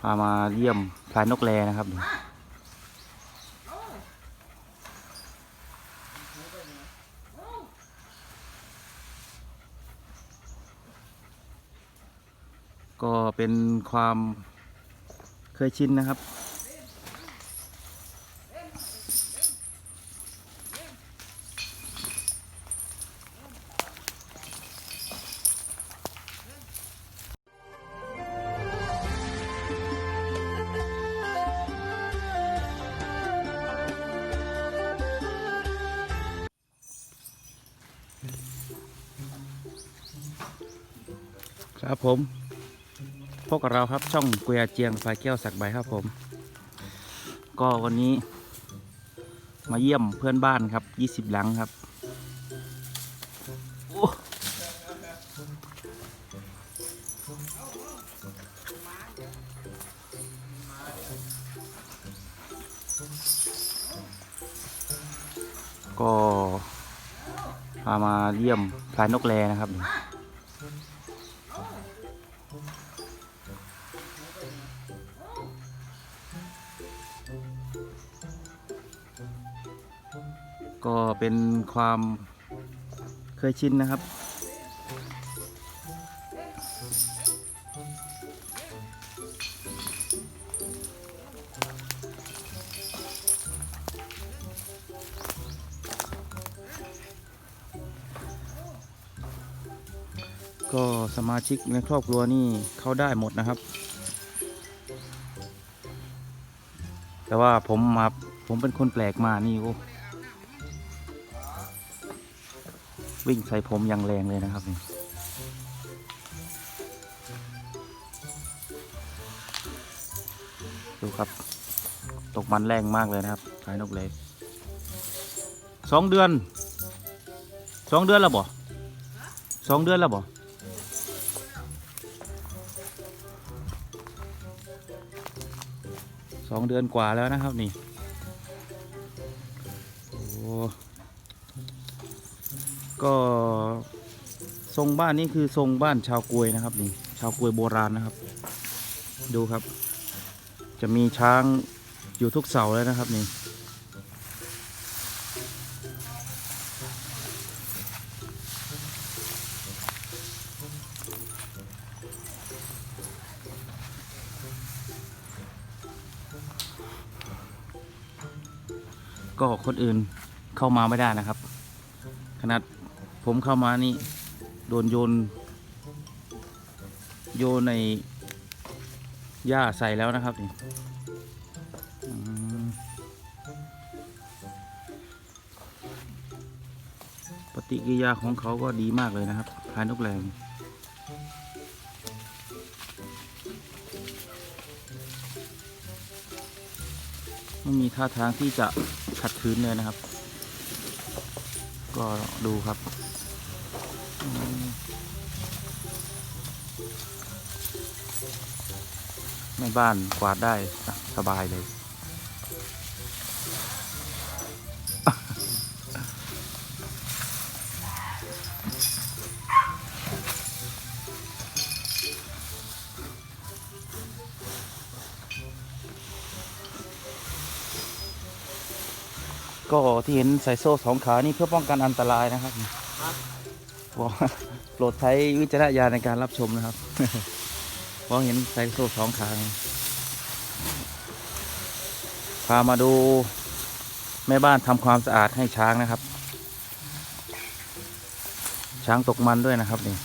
พามาเยี่ยมพลายนกแรนะครับก็เป็นความเคยชินนะครับ ครับผมพบกับเราครับช่องเกวียเจียงสายแก้วสักใบครับผม ก็วันนี้ มาเยี่ยมเพื่อนบ้านครับ20หลังครับก็พามาเยี่ยมพลายนกแรนะครับ ก็เป็นความเคยชินนะครับ ก็สมาชิกในครอบครัวนี่เข้าได้หมดนะครับ แต่ว่าผมมาผมเป็นคนแปลกมานี่โอ้ วิ่งใส่ผมอย่างแรงเลยนะครับนี่ดูครับ ตกมันแรงมากเลยนะครับสายนกเล็กสองเดือนสองเดือนแล้วบ่สองเดือนแล้วบ่สองเดือนกว่าแล้วนะครับนี่ ก็ทรงบ้านนี้คือทรงบ้านชาวกวยนะครับนี่ชาวกวยโบราณนะครับ ดูครับ จะมีช้างอยู่ทุกเสาเลยนะครับนี่ก็คนอื่นเข้ามาไม่ได้นะครับ ขนาด ผมเข้ามานี่ โดนโยน โยนในหญ้าใส่แล้วนะครับนี่ปฏิกิริยาของเขาก็ดีมากเลยนะครับพายนกแรงไม่มีท่าทางที่จะขัดขืนเลยนะครับ ก็ดูครับ แม่บ้านกวาดได้สสบายเลย ก็ที่เห็นใส่โซ่สองขานี่เพื่อป้องกันอันตรายนะครับ บอกว่าโปรดใช้วิจารณญาณในการรับชมนะครับเพราะเห็นใส่โซ่สองขาพามาดูแม่บ้านทำความสะอาดให้ช้างนะครับ ช้างตกมันด้วยนะครับนี่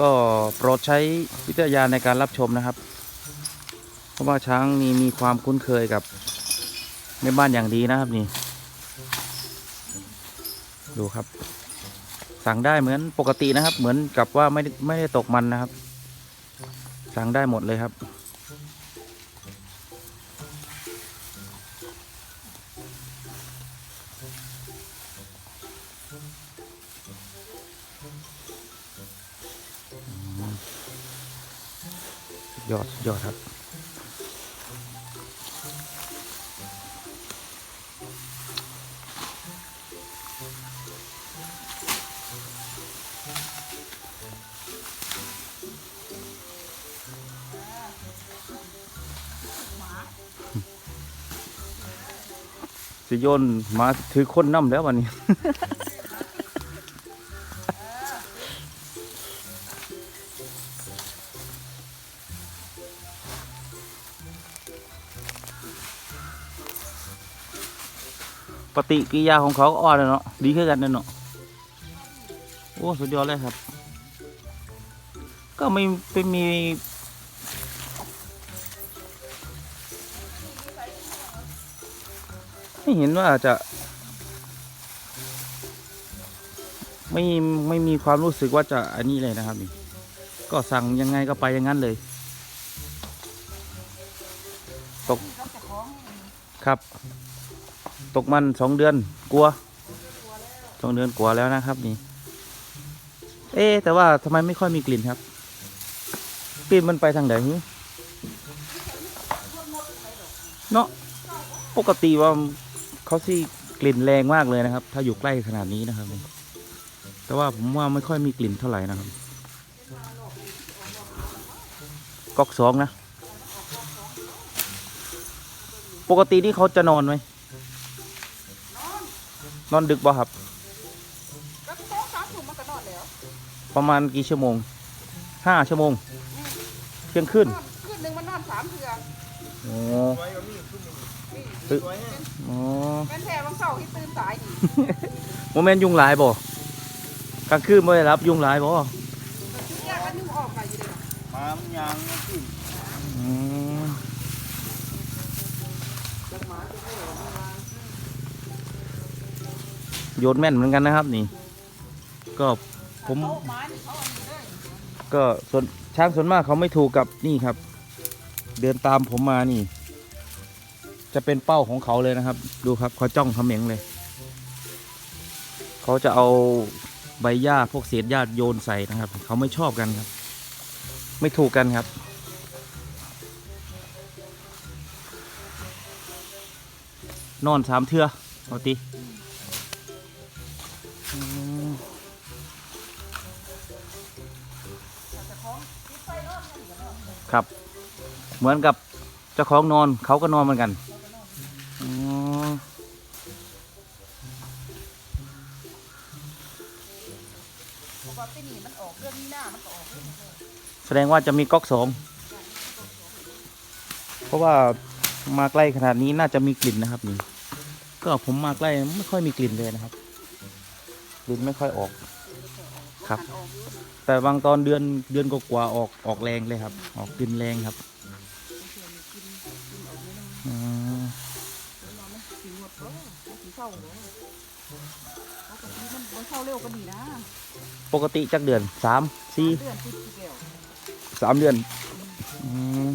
ก็โปรดใช้วิจารณญาณในการรับชมนะครับ เพราะว่าช้างนี่มีความคุ้นเคยกับแม่บ้านอย่างดีนะครับนี่ ดูครับ สั่งได้เหมือนปกตินะครับ เหมือนกับว่าไม่ได้ไม่ได้ตกมันนะครับ สั่งได้หมดเลยครับ ยอดยอดครับ สิโยนมาถือคนน้ำแล้ววันนี้ ปฏิกิริยาของเขาก็อ่อนเลยเนาะ ดีขึ้นกันเลยเนาะ โอ้ สุดยอดเลยครับ ก็ไม่ไม่มี ไม่เห็นว่าจะ ไม่ไม่มีความรู้สึกว่าจะอันนี้เลยนะครับนี่ก็สั่งยังไงก็ไปอย่างนั้นเลย ตกครับ ตกมันสองเดือนกลัวสองเดือนกลัวแล้วนะครับ นี่ เอ๊แต่ว่าทำไมไม่ค่อยมีกลิ่นครับกลิ่นมันไปทางไหนฮึเนาะปกติว่า เขาสิกลิ่นแรงมากเลยนะครับ ถ้าอยู่ใกล้ขนาดนี้นะครับนี่แต่ว่าผมว่าไม่ค่อยมีกลิ่นเท่าไหร่นะครับก๊อกสองนะ ปกตินี่เขาจะนอนไหมนอนดึกบ่ครับก็สองสามทุ่มมันก็นอนแล้วประมาณกี่ชั่วโมงห้าชั่วโมงเที่ยงคืนนอนคืนหนึ่งมันนอนสามเทื่อโอ้นี่ ตึกอ๋อเป็นแท้บางเสาร์ที่ตื่นสายนี่โมเมนต์ยุงหลายบ่กลางคืนไม่ได้รับยุงหลายบ่มันชุดแยกกันยุ่งออกมาอยู่เลยมามนยางขึ้นอืมโยนแม่นเหมือนกันนะครับนี่ ก็ผมโต๊ะไม้นี่เขาเอาอยู่เลยก็ส่วนช้างส่วนมากเขาไม่ถูกกับนี่ครับ เดินตามผมมานี่ จะเป็นเป้าของเขาเลยนะครับ ดูครับเขาจ้องเขม็งเลย เขาจะเอาใบหญ้าพวกเศษหญ้าโยนใส่นะครับ เขาไม่ชอบกันครับ ไม่ถูกกันครับ นอนสามเทือเอาติอืมแต่ของติดไฟนอนกันอยู่แล้วครับ เหมือนกับเจ้าของนอนเขาก็นอนเหมือนกัน แสดงว่าจะมีก๊อกสองเพราะว่ามาใกล้ขนาดนี้น่าจะมีกลิ่นนะครับนี่ก็ผมมาใกล้ไม่ค่อยมีกลิ่นเลยนะครับกลิ่นไม่ค่อยออกครับ แต่บางตอนเดือนเดือนกว่าๆออกออกแรงเลยครับ ออกกลิ่นแรงครับปกติจักเดือนสามสี่ สามเดือนอืม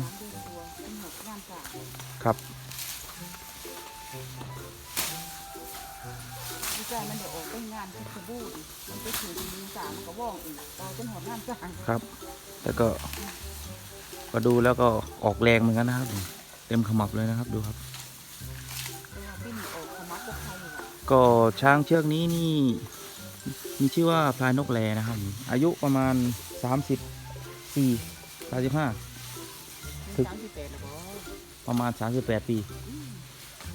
ครับดีใจมันเดี๋ยวออกไปงานที่สบู่มันไปถึงที่มือสามก็ว่องอีกต่อจนหอดงานจายครับแล้วก็ ก็ดูแล้วก็ออกแรงเหมือนกันนะครับ เต็มขมับเลยนะครับดูครับ ก็ช้างเชือกนี้นี่ มีชื่อว่าพลายนกแลนะครับ อายุประมาณสามสิบสี่ามสิบห้าถึกสามสิบแปดแล้วก็ประมาณสามสิบแปดปี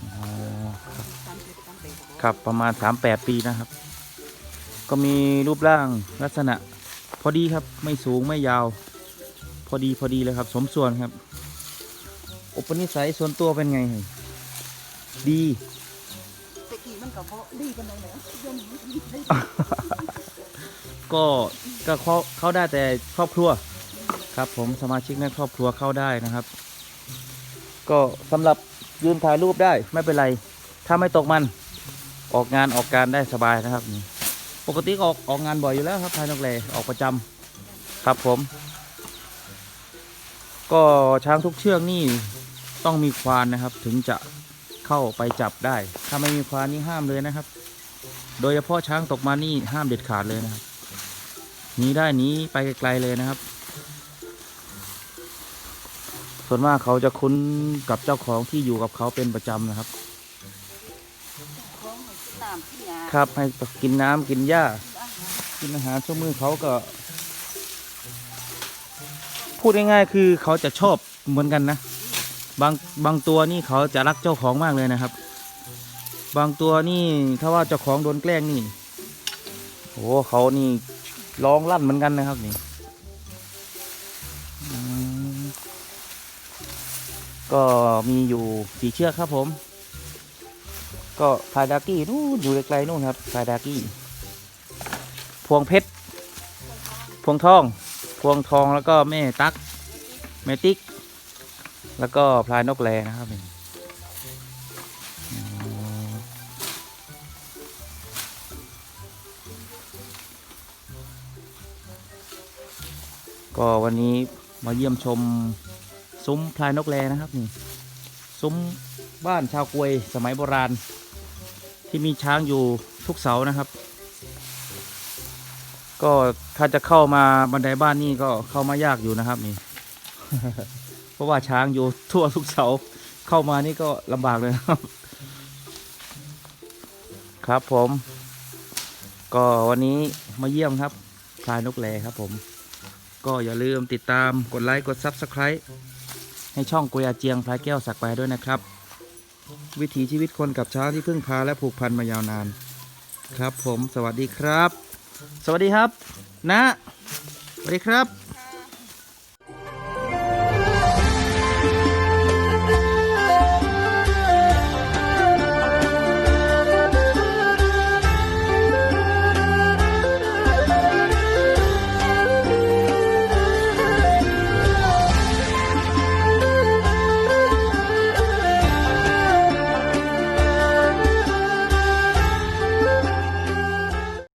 อ๋อครับสามสิบสามแปดแล้วก็ครับประมาณสามแปดปีนะครับ ก็มีรูปร่างลักษณะ พอดีครับไม่สูงไม่ยาว พอดีพอดีเลยครับ สมส่วนครับ อุปนิสัยส่วนตัวเป็นไงดีตะกี้มันก็พอดีกันเลยแหละเดี๋ยวนี้มันดีได้ก็ก็เข้าเข้าได้แต่ครอบครัว ครับ ผมสมาชิกในครอบครัวเข้าได้นะครับ ก็สำหรับยืนถ่ายรูปได้ไม่เป็นไร ถ้าไม่ตกมันออกงานออกการได้สบายนะครับ ปกติออกออกงานบ่อยอยู่แล้วครับพายนกเลออกประจำครับผม ก็ช้างทุกเชือกนี่ต้องมีควานนะครับ ถึงจะเข้าไปจับได้ ถ้าไม่มีควานนี่ห้ามเลยนะครับ โดยเฉพาะช้างตกมานี่ห้ามเด็ดขาดเลยนะครับหนีได้หนีไปไกลๆเลยนะครับ ส่วนมากเขาจะคุ้นกับเจ้าของที่อยู่กับเขาเป็นประจำนะครับ ครับให้กินน้ำกินหญ้า กินอาหารกินอาหารช่วมือเขาก็ พูดง่ายๆคือเขาจะชอบเหมือนกันนะ บางบางตัวนี่เขาจะรักเจ้าของมากเลยนะครับ บางตัวนี่ถ้าว่าเจ้าของโดนแกล้งนี่โอ้เขานี่ร้องลั่นเหมือนกันนะครับนี่ ก็มีอยู่สี่เชือกครับผม ก็พายดากี้นู่นอยู่ไกลๆนู่นครับพายดากี้ พวงเพชร พวงทอง พวงทองแล้วก็แม่ตักแม่ติ๊ก แล้วก็พลายนกแรนะครับนี่ก็วันนี้มาเยี่ยมชม ซุ้มพลายนกแรนะครับนี่ซุ้มบ้านชาวกวยสมัยโบราณ ที่มีช้างอยู่ทุกเสานะครับ ก็ถ้าจะเข้ามาบันไดบ้านนี่ก็เข้ามายากอยู่นะครับนี่ เพราะว่าช้างอยู่ทั่วทุกเสาเข้ามานี่ก็ลำบากเลยครับ ครับผม ก็วันนี้มาเยี่ยมครับพลายนกแลครับผม ก็อย่าลืมติดตามกดไลค์กด Subscribe ให้ช่องกุยอาเจียงพลายแก้วสักไปด้วยนะครับ วิถีชีวิตคนกับช้างที่พึ่งพาและผูกพันมายาวนาน ครับผมสวัสดีครับ สวัสดีครับนะสวัสดีครับ